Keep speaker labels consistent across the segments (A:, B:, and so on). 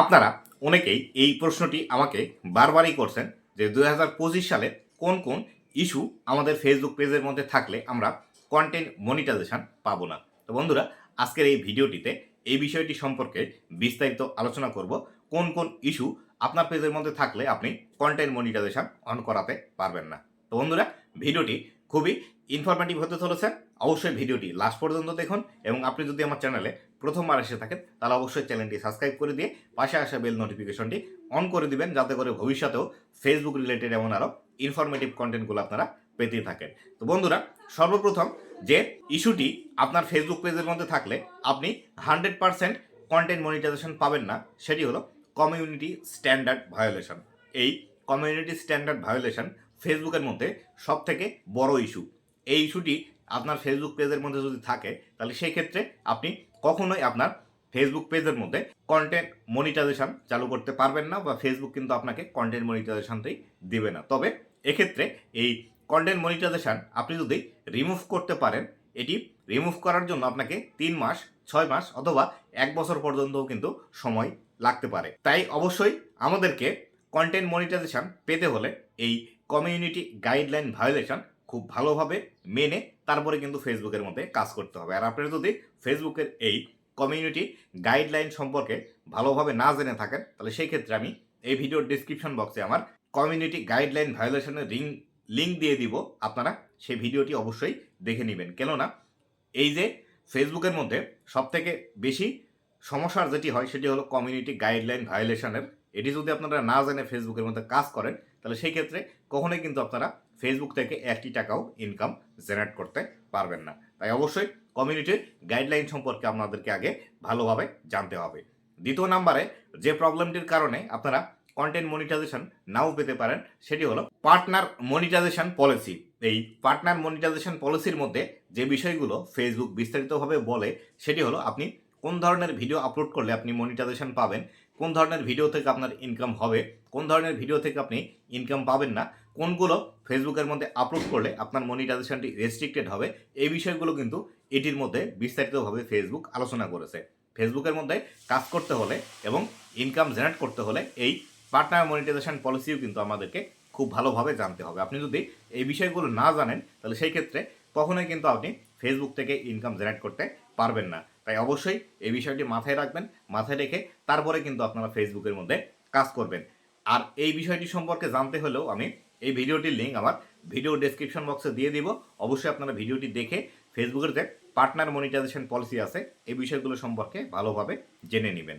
A: আপনারা অনেকেই এই প্রশ্নটি আমাকে বারবারই করছেন যে দু হাজার পঁচিশ সালে কোন কোন ইস্যু আমাদের ফেসবুক পেজের মধ্যে থাকলে আমরা কন্টেন্ট মনিটাইজেশন পাবো না। তো বন্ধুরা, আজকের এই ভিডিওটিতে এই বিষয়টি সম্পর্কে বিস্তারিত আলোচনা করব। কোন কোন ইস্যু আপনার পেজের মধ্যে থাকলে আপনি কন্টেন্ট মনিটাইজেশন অন করাতে পারবেন না। তো বন্ধুরা, ভিডিওটি খুবই ইনফরমেটিভ হতে চলেছে। অবশ্যই ভিডিওটি লাস্ট পর্যন্ত দেখুন এবং আপনি যদি আমার চ্যানেলে প্রথমবার এসে থাকেন, তাহলে অবশ্যই চ্যানেলটি সাবস্ক্রাইব করে দিয়ে পাশে আসা বেল নোটিফিকেশনটি অন করে দিবেন, যাতে করে ভবিষ্যতেও ফেসবুক রিলেটেড এমন আরও ইনফরমেটিভ কন্টেন্টগুলো আপনারা পেতে থাকেন। তো বন্ধুরা, সর্বপ্রথম যে ইস্যুটি আপনার ফেসবুক পেজের মধ্যে থাকলে আপনি হান্ড্রেড পারসেন্ট কন্টেন্ট মনিটাইজেশন পাবেন না, সেটি হলো কমিউনিটি স্ট্যান্ডার্ড ভায়োলেশন এই কমিউনিটি স্ট্যান্ডার্ড ভায়োলেশন ফেসবুকের মধ্যে সব থেকে বড় ইস্যু এই ইস্যুটি আপনার ফেসবুক পেজের মধ্যে যদি থাকে, তাহলে সেই ক্ষেত্রে আপনি কখনোই আপনার ফেসবুক পেজের মধ্যে কন্টেন্ট মনিটাইজেশন চালু করতে পারবেন না বা ফেসবুক কিন্তু আপনাকে কন্টেন্ট মনিটাইজেশনটাই দেবে না। তবে এক্ষেত্রে এই কন্টেন্ট মনিটাইজেশন আপনি যদি রিমুভ করতে পারেন, এটি রিমুভ করার জন্য আপনাকে তিন মাস, ছয় মাস অথবা এক বছর পর্যন্তও কিন্তু সময় লাগতে পারে। তাই অবশ্যই আমাদেরকে কন্টেন্ট মনিটাইজেশন পেতে হলে এই কমিউনিটি গাইডলাইন ভায়োলেশন খুব ভালোভাবে মেনে তারপরে কিন্তু ফেসবুকের মধ্যে কাজ করতে হবে। আর আপনারা যদি ফেসবুকের এই কমিউনিটি গাইডলাইন সম্পর্কে ভালোভাবে না জেনে থাকেন, তাহলে সেই ক্ষেত্রে আমি এই ভিডিওর ডিসক্রিপশন বক্সে আমার কমিউনিটি গাইডলাইন ভায়োলেশনের রিং লিঙ্ক দিয়ে দিব। আপনারা সেই ভিডিওটি অবশ্যই দেখে নেবেন। কেননা এই যে ফেসবুকের মধ্যে সবথেকে বেশি সমস্যার যেটি হয়, সেটি হলো কমিউনিটি গাইডলাইন ভায়োলেশনের এটি যদি আপনারা না জেনে ফেসবুকের মধ্যে কাজ করেন, তাহলে সেই ক্ষেত্রে কখনোই কিন্তু আপনারা ফেসবুক থেকে একটি টাকাও ইনকাম জেনারেট করতে পারবেন না। তাই অবশ্যই কমিউনিটির গাইডলাইন সম্পর্কে আপনাদেরকে আগে ভালোভাবে জানতে হবে। দ্বিতীয় নাম্বারে যে প্রবলেমটির কারণে আপনারা কন্টেন্ট মনিটাইজেশন নাও পেতে পারেন, সেটি হলো পার্টনার মনিটাইজেশন পলিসি এই পার্টনার মনিটাইজেশন পলিসির মধ্যে যে বিষয়গুলো ফেসবুক বিস্তারিতভাবে বলে, সেটি হলো আপনি কোন ধরনের ভিডিও আপলোড করলে আপনি মনিটাইজেশন পাবেন, কোন ধরনের ভিডিও থেকে আপনার ইনকাম হবে, কোন ধরনের ভিডিও থেকে আপনি ইনকাম পাবেন না কোনগুলো ফেসবুকের মধ্যে আপলোড করলে আপনার মনিটাইজেশনটি রেস্ট্রিক্টেড হবে, এই বিষয়গুলো কিন্তু এটির মধ্যে বিস্তারিতভাবে ফেসবুক আলোচনা করেছে। ফেসবুকের মধ্যে কাজ করতে হলে এবং ইনকাম জেনারেট করতে হলে এই পার্টনার মনিটাইজেশন পলিসিও কিন্তু আমাদেরকে খুব ভালোভাবে জানতে হবে। আপনি যদি এই বিষয়গুলো না জানেন, তাহলে সেই ক্ষেত্রে কখনোই কিন্তু আপনি ফেসবুক থেকে ইনকাম জেনারেট করতে পারবেন না। তাই অবশ্যই এই বিষয়টি মাথায় রাখবেন, মাথায় রেখে তারপরে কিন্তু আপনারা ফেসবুকের মধ্যে কাজ করবেন। আর এই বিষয়টি সম্পর্কে জানতে হলেও আমি এই ভিডিওটির লিঙ্ক আমার ভিডিও ডেসক্রিপশন বক্সে দিয়ে দিব। অবশ্যই আপনারা ভিডিওটি দেখে ফেসবুকের যে পার্টনার মনিটাইজেশন পলিসি আছে, এই বিষয়গুলো সম্পর্কে ভালোভাবে জেনে নেবেন।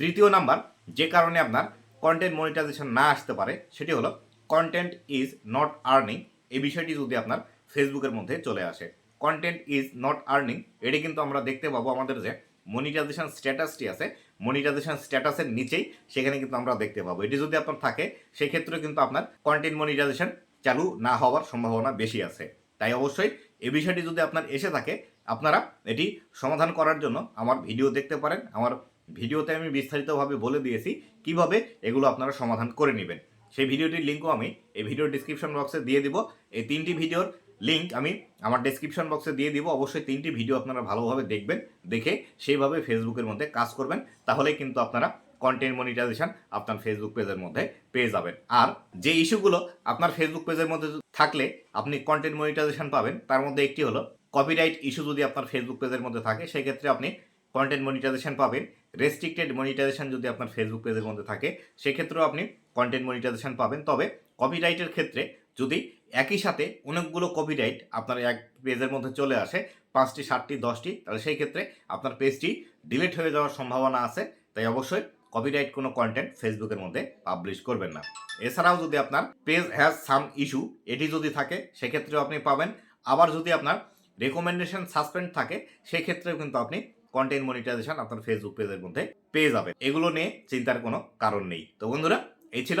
A: তৃতীয় নাম্বার, যে কারণে আপনার কন্টেন্ট মনিটাইজেশন না আসতে পারে, সেটি হলো কন্টেন্ট ইজ নট আর্নিং এই বিষয়টি যদি আপনার ফেসবুকের মধ্যে চলে আসে। কন্টেন্ট ইজ নট আর্নিং এটি কিন্তু আমরা দেখতে পাবো আমাদের যে মনিটাইজেশন স্ট্যাটাসটি আছে মনিটাইজেশন স্ট্যাটাসের নিচেই সেখানে কিন্তু আমরা দেখতে পাবো। এটি যদি আপনার থাকে, সেক্ষেত্রে কিন্তু আপনার কন্টেন্ট মনিটাইজেশন চালু না হওয়ার সম্ভাবনা বেশি আছে। তাই অবশ্যই এই বিষয়টি যদি আপনার এসে থাকে, আপনারা এটি সমাধান করার জন্য আমার ভিডিও দেখতে পারেন। আমার ভিডিওতে আমি বিস্তারিতভাবে বলে দিয়েছি কীভাবে এগুলো আপনারা সমাধান করে নেবেন। সেই ভিডিওটির লিঙ্কও আমি এই ভিডিওর ডিসক্রিপশন বক্সে দিয়ে দিব। এই তিনটি ভিডিওর লিঙ্ক আমি আমার ডেসক্রিপশন বক্সে দিয়ে দিব। অবশ্যই তিনটি ভিডিও আপনারা ভালোভাবে দেখবেন, দেখে সেইভাবে ফেসবুকের মধ্যে কাজ করবেন। তাহলে কিন্তু আপনারা কন্টেন্ট মনিটাইজেশন আপনার ফেসবুক পেজের মধ্যে পেয়ে যাবেন। আর যে ইস্যুগুলো আপনার ফেসবুক পেজের মধ্যে থাকলে আপনি কন্টেন্ট মনিটাইজেশন পাবেন, তার মধ্যে একটি হলো কপিরাইট ইস্যু যদি আপনার ফেসবুক পেজের মধ্যে থাকে, সেক্ষেত্রে আপনি কন্টেন্ট মনিটাইজেশন পাবেন। রেস্ট্রিক্টেড মনিটাইজেশন যদি আপনার ফেসবুক পেজের মধ্যে থাকে, সেক্ষেত্রেও আপনি কন্টেন্ট মনিটাইজেশন পাবেন। তবে কপিরাইটের ক্ষেত্রে যদি একই সাথে অনেকগুলো কপিরাইট আপনার এক পেজের মধ্যে চলে আসে, পাঁচটি, সাতটি, দশটি, তাহলে সেই ক্ষেত্রে আপনার পেজটি ডিলিট হয়ে যাওয়ার সম্ভাবনা আছে। তাই অবশ্যই কপিরাইট কোনো কন্টেন্ট ফেসবুকের মধ্যে পাবলিশ করবেন না। এছাড়াও যদি আপনার পেজ হ্যাজ সাম ইস্যু এটি যদি থাকে, সেক্ষেত্রেও আপনি পাবেন। আবার যদি আপনার রেকমেন্ডেশন সাসপেন্ড থাকে, সেক্ষেত্রেও কিন্তু আপনি কন্টেন্ট মনিটাইজেশন আপনার ফেসবুক পেজের মধ্যে পেয়ে যাবেন। এগুলো নিয়ে চিন্তার কোনো কারণ নেই। তো বন্ধুরা, এই ছিল